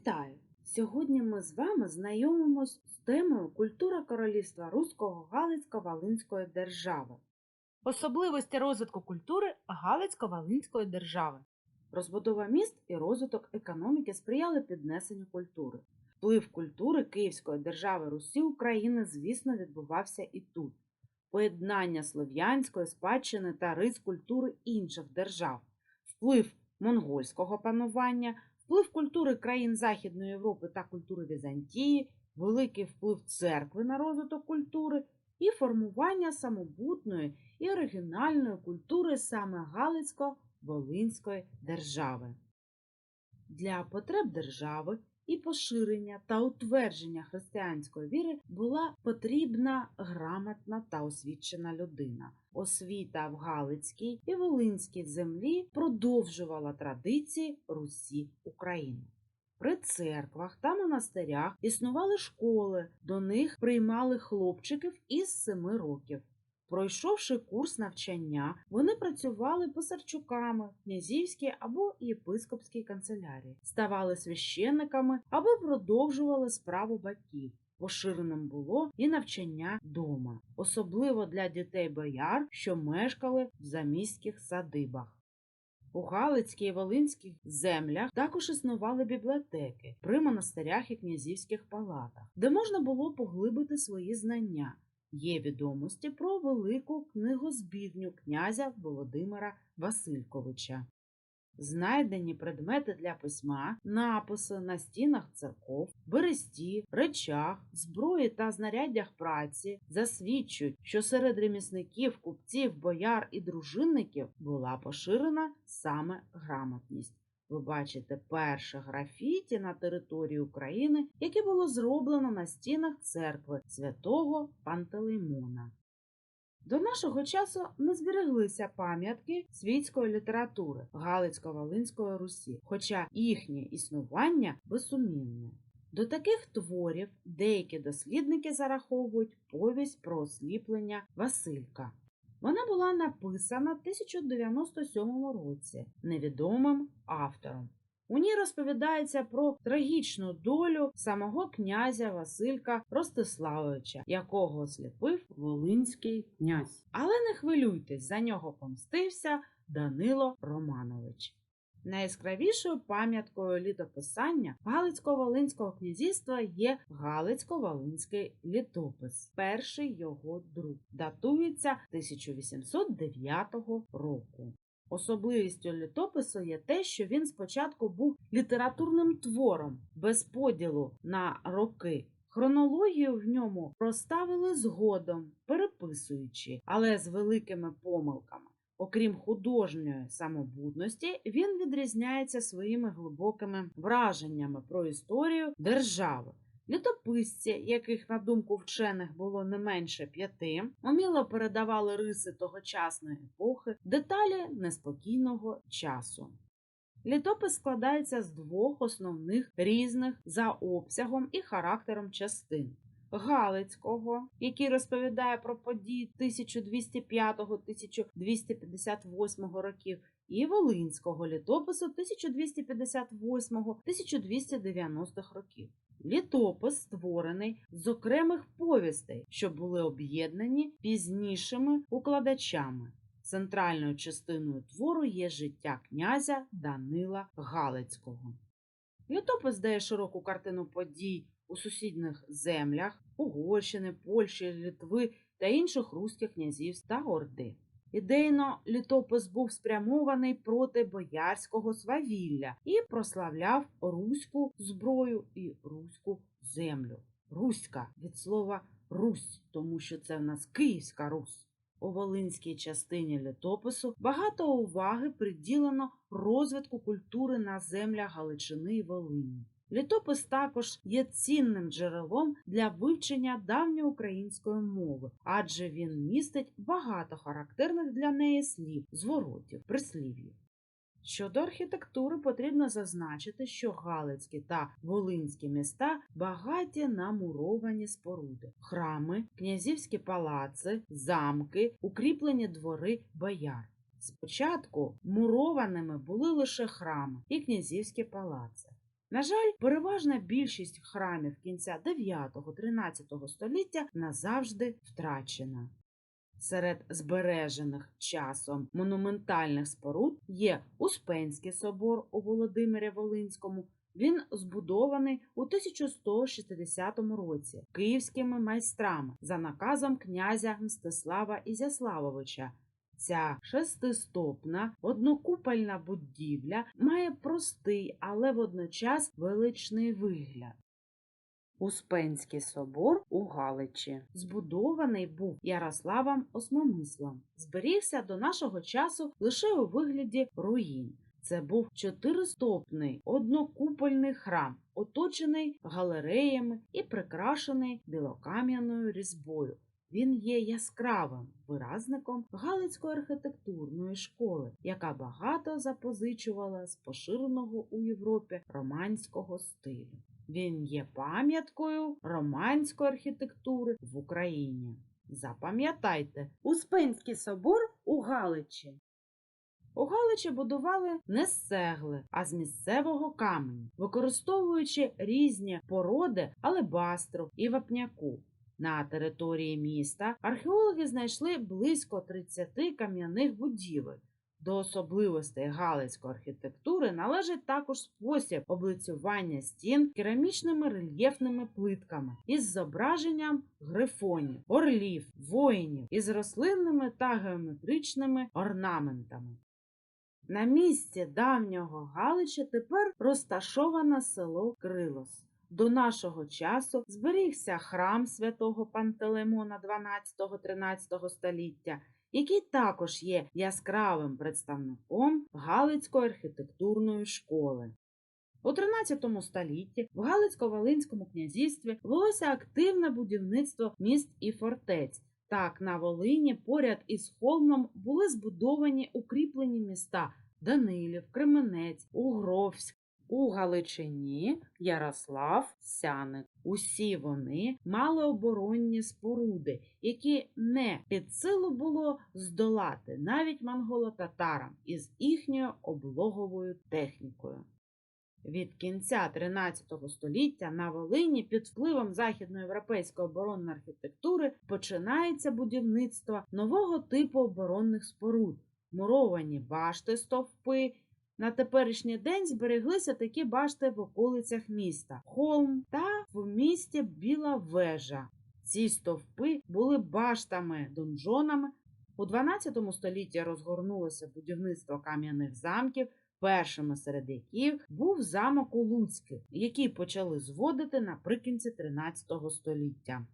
Вітаю! Сьогодні ми з вами знайомимось з темою культура королівства Руського Галицько-Волинської держави. Особливості розвитку культури Галицько-Волинської держави. Розбудова міст і розвиток економіки сприяли піднесенню культури. Вплив культури Київської держави Русі України, звісно, відбувався і тут. Поєднання слов'янської спадщини та рис культури інших держав, вплив монгольського панування, вплив культури країн Західної Європи та культури Візантії, великий вплив церкви на розвиток культури і формування самобутної і оригінальної культури саме Галицько-Волинської держави. Для потреб держави і поширення та утвердження християнської віри була потрібна грамотна та освічена людина. Освіта в Галицькій і Волинській землі продовжувала традиції Русі України. При церквах та монастирях існували школи, до них приймали хлопчиків із семи років. Пройшовши курс навчання, вони працювали писарчуками в князівській або єпископській канцелярії, ставали священниками або продовжували справу батьків. Поширеним було і навчання дома, особливо для дітей бояр, що мешкали в заміських садибах. У Галицькій і Волинських землях також існували бібліотеки при монастирях і князівських палатах, де можна було поглибити свої знання. Є відомості про велику книгозбірню князя Володимира Васильковича. Знайдені предмети для письма, написи на стінах церков, бересті, речах, зброї та знаряддях праці засвідчують, що серед ремісників, купців, бояр і дружинників була поширена саме грамотність. Ви бачите перше графіті на території України, яке було зроблено на стінах церкви святого Пантелеймона. До нашого часу не збереглися пам'ятки світської літератури Галицько-Волинської Русі, хоча їхнє існування безсумнівне. До таких творів деякі дослідники зараховують повість про осліплення Василька. Вона була написана в 1097 році невідомим автором. У ній розповідається про трагічну долю самого князя Василька Ростиславовича, якого сліпив Волинський князь. Але не хвилюйтесь, за нього помстився Данило Романович. Найяскравішою пам'яткою літописання Галицько-Волинського князівства є Галицько-Волинський літопис, перший його друк, датується 1809 року. Особливістю літопису є те, що він спочатку був літературним твором без поділу на роки. Хронологію в ньому проставили згодом, переписуючи, але з великими помилками. Окрім художньої самобутності, він відрізняється своїми глибокими враженнями про історію держави. Літописці, яких, на думку вчених, було не менше п'яти, уміло передавали риси тогочасної епохи, деталі неспокійного часу. Літопис складається з двох основних різних за обсягом і характером частин. Галицького, який розповідає про події 1205-1258 років, і Волинського літопису 1258-1290 років. Літопис створений з окремих повістей, що були об'єднані пізнішими укладачами. Центральною частиною твору є життя князя Данила Галицького. Літопис дає широку картину подій у сусідніх землях Угорщини, Польщі, Литви та інших руських князівств та орди. Ідейно літопис був спрямований проти боярського свавілля і прославляв руську зброю і руську землю. Руська від слова Русь, тому що це в нас Київська Русь. У Волинській частині літопису багато уваги приділено розвитку культури на землях Галичини і Волині. Літопис також є цінним джерелом для вивчення давньоукраїнської мови, адже він містить багато характерних для неї слів, зворотів, прислів'їв. Щодо архітектури потрібно зазначити, що Галицькі та Волинські міста багаті на муровані споруди, храми, князівські палаци, замки, укріплені двори бояр. Спочатку мурованими були лише храми і князівські палаци. На жаль, переважна більшість храмів кінця 9-13 століття назавжди втрачена. Серед збережених часом монументальних споруд є Успенський собор у Володимирі Волинському. Він збудований у 1160 році київськими майстрами за наказом князя Мстислава Ізяславовича. Ця шестистопна однокупольна будівля має простий, але водночас величний вигляд. Успенський собор у Галичі збудований був Ярославом Осмомислом. Зберігся до нашого часу лише у вигляді руїн. Це був чотиристопний однокупольний храм, оточений галереями і прикрашений білокам'яною різьбою. Він є яскравим виразником Галицької архітектурної школи, яка багато запозичувала з поширеного у Європі романського стилю. Він є пам'яткою романської архітектури в Україні. Запам'ятайте, Успенський собор у Галичі. У Галичі будували не з цегли, а з місцевого каменю, використовуючи різні породи алебастру і вапняку. На території міста археологи знайшли близько 30 кам'яних будівель. До особливостей галицької архітектури належить також спосіб облицювання стін керамічними рельєфними плитками із зображенням грифонів, орлів, воїнів із рослинними та геометричними орнаментами. На місці давнього Галича тепер розташоване село Крилос. До нашого часу зберігся храм святого Пантелеймона 12-13 століття, який також є яскравим представником Галицької архітектурної школи. У 13 столітті в Галицько-Волинському князівстві велося активне будівництво міст і фортець. Так, на Волині поряд із холмом були збудовані укріплені міста Данилів, Кременець, Угровськ, у Галичині Ярослав Сяник. Усі вони мали оборонні споруди, які не під силу було здолати навіть монголо-татарам із їхньою облоговою технікою. Від кінця 13 століття на Волині під впливом західноєвропейської оборонної архітектури починається будівництво нового типу оборонних споруд, муровані башти стовпи. На теперішній день збереглися такі башти в околицях міста Холм та в місті Біла Вежа. Ці стовпи були баштами-донжонами. У 12 столітті розгорнулося будівництво кам'яних замків, першими серед яких був замок у Луцьких, який почали зводити наприкінці 13 століття.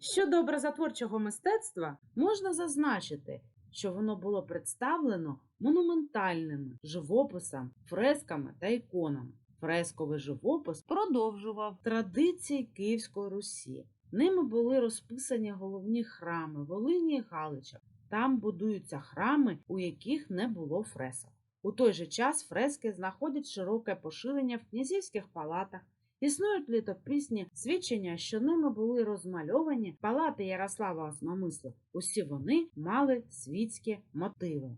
Щодо образотворчого мистецтва можна зазначити, що воно було представлено монументальними живописом, фресками та іконами. Фресковий живопис продовжував традиції Київської Русі. Ними були розписані головні храми Волині і Галича. Там будуються храми, у яких не було фресок. У той же час фрески знаходять широке поширення в князівських палатах. Існують літописні свідчення, що ними були розмальовані палати Ярослава Осмомисла. Усі вони мали світські мотиви.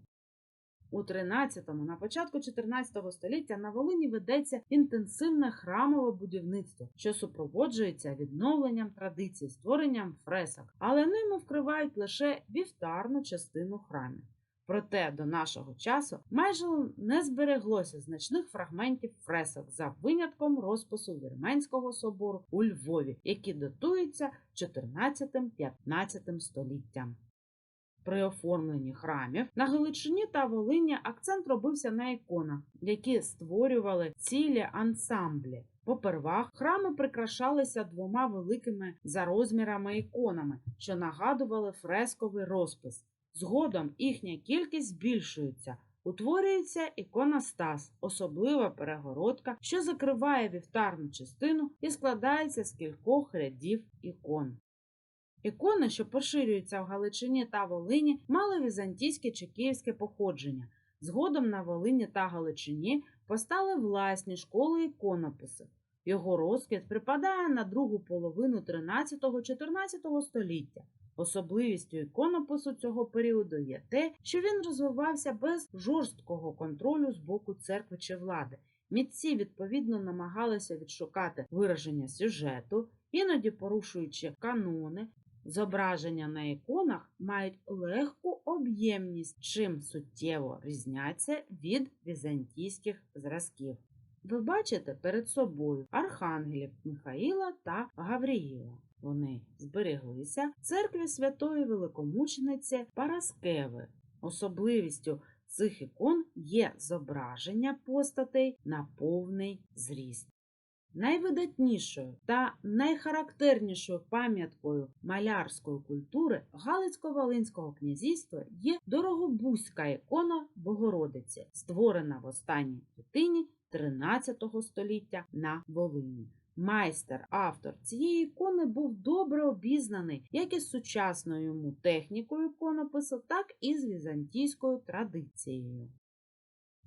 У 13-му, на початку 14 століття на Волині ведеться інтенсивне храмове будівництво, що супроводжується відновленням традицій, створенням фресок, але ними вкривають лише вівтарну частину храмів. Проте до нашого часу майже не збереглося значних фрагментів фресок за винятком розпису Вірменського собору у Львові, які датуються 14-15 століттям. При оформленні храмів на Галичині та Волині акцент робився на іконах, які створювали цілі ансамблі. Попервах храми прикрашалися двома великими за розмірами іконами, що нагадували фресковий розпис. Згодом їхня кількість збільшується. Утворюється іконостас, особлива перегородка, що закриває вівтарну частину і складається з кількох рядів ікон. Ікони, що поширюються в Галичині та Волині, мали візантійське чи київське походження. Згодом на Волині та Галичині постали власні школи іконопису. Його розквіт припадає на другу половину 13-14 століття. Особливістю іконопису цього періоду є те, що він розвивався без жорсткого контролю з боку церкви чи влади. Мітці відповідно намагалися відшукати вираження сюжету, іноді порушуючи канони. Зображення на іконах мають легку об'ємність, чим суттєво різняться від візантійських зразків. Ви бачите перед собою архангелів Михаїла та Гавріїла. Вони збереглися церкві святої великомучениці Параскеви. Особливістю цих ікон є зображення постатей на повний зріст. Найвидатнішою та найхарактернішою пам'яткою малярської культури Галицько-Волинського князівства є дорогобузька ікона Богородиці, створена в останній третині 13 століття на Волині. Майстер, автор цієї ікони був добре обізнаний як із сучасною йому технікою іконопису, так і з візантійською традицією.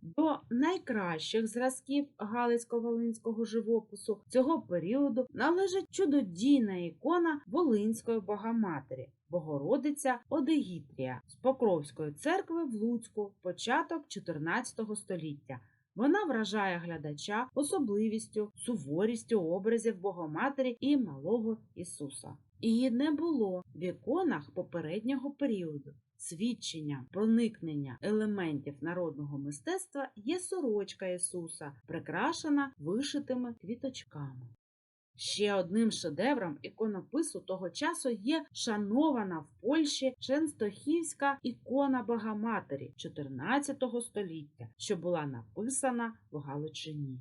До найкращих зразків Галицько-Волинського живопису цього періоду належить чудодійна ікона Волинської Богоматері Богородиця Одегітрія з Покровської церкви в Луцьку, початок 14 століття. Вона вражає глядача особливістю, суворістю образів Богоматері і малого Ісуса. Її не було в іконах попереднього періоду. Свідченням проникнення елементів народного мистецтва є сорочка Ісуса, прикрашена вишитими квіточками. Ще одним шедевром іконопису того часу є шанована в Польщі Ченстохівська ікона Богоматері 14 століття, що була написана в Галичині.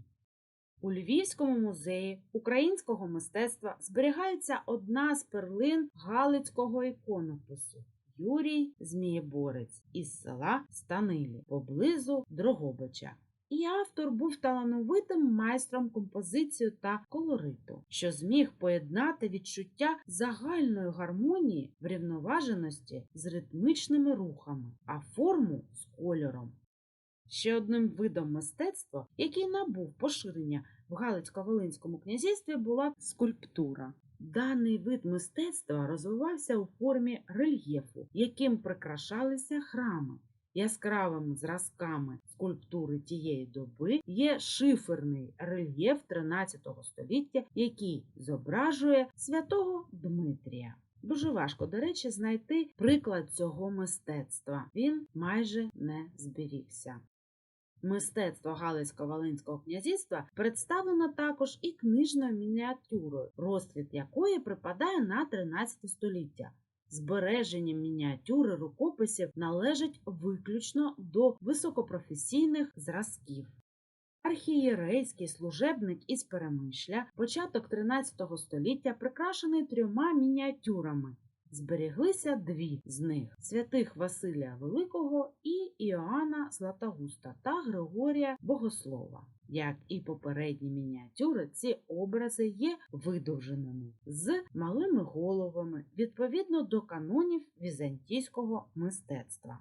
У Львівському музеї українського мистецтва зберігається одна з перлин Галицького іконопису. Юрій Змієборець із села Станилі поблизу Дрогобича. І автор був талановитим майстром композиції та колориту, що зміг поєднати відчуття загальної гармонії врівноваженості з ритмічними рухами, а форму з кольором. Ще одним видом мистецтва, який набув поширення в Галицько-Волинському князівстві, була скульптура. Даний вид мистецтва розвивався у формі рельєфу, яким прикрашалися храми. Яскравими зразками скульптури тієї доби є шиферний рельєф 13 століття, який зображує святого Дмитрія. Дуже важко, до речі, знайти приклад цього мистецтва. Він майже не зберігся. Мистецтво Галицько-Волинського князівства представлено також і книжною мініатюрою, розквіт якої припадає на 13 століття. Збереження мініатюри рукописів належить виключно до високопрофесійних зразків. Архієрейський служебник із Перемишля, початок 13 століття, прикрашений трьома мініатюрами. Зберіглися дві з них святих Василія Великого і Іоанна Златогуста та Григорія Богослова. Як і попередні мініатюри, ці образи є видовженими з малими головами відповідно до канонів візантійського мистецтва.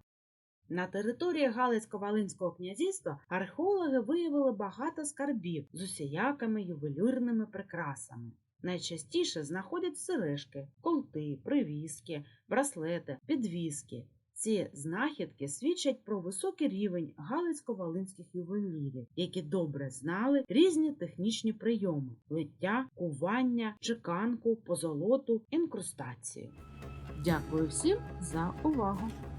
На території Галицько-Волинського князівства археологи виявили багато скарбів з усіякими ювелірними прикрасами. Найчастіше знаходять сережки, колти, привіски, браслети, підвіски. Ці знахідки свідчать про високий рівень галицько-волинських ювелірів, які добре знали різні технічні прийоми лиття, кування, чеканку, позолоту, інкрустацію. Дякую всім за увагу!